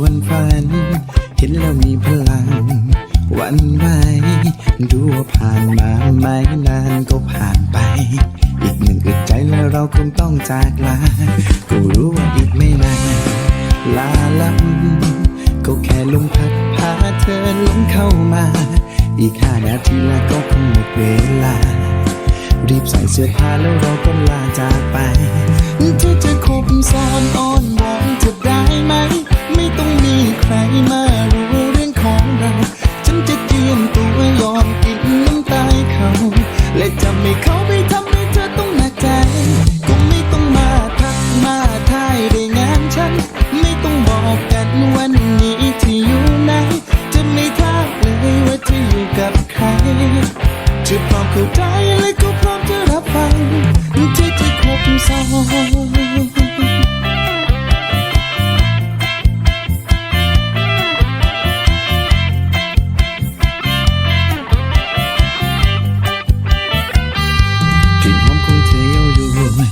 วนฝัน เห็นแล้วมีพลัง วันไหวดูว่าผ่านมาไม่นานก็ผ่านไป อีกหนึ่งอึดใจแล้วเราคงต้องจากลาก็รู้ว่าอีกไม่นานลาลับก็แค่ลมพัดพาเธอลงเข้ามา อีกห้านาทีแล้วก็คงหมดเวลา รีบใส่เสื้อผ้าแล้วเราก็ลาจากไปเธอจะคบซ้ กับใครจะพร้อมเข้าใจและก็พร้อมจะรับฟังที่จะคบซ้อนกลิ่นหอมของเธอเย้ายวน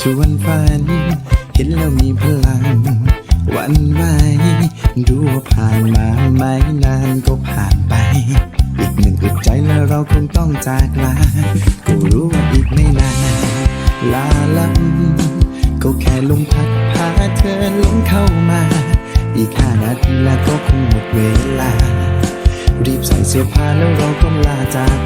ชวนฝันเห็นแล้วมีพลัง วันไหวดูว่าผ่านมาไม่นานก็ผ่านไป เราคงต้องจากลา ก็รู้ว่าอีกไม่นาน ลาลับก็แค่ลมพัดพาเธอลงเข้ามา อีกห้านาทีแล้วก็คงหมดเวลา รีบใส่เสื้อผ้าแล้วเราก็ลาจาก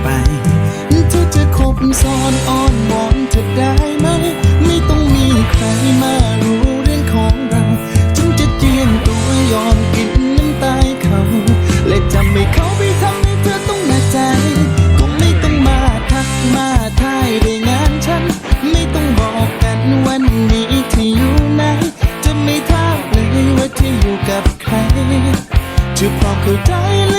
จะไม่ทักเลยว่าที่อยู่กับใค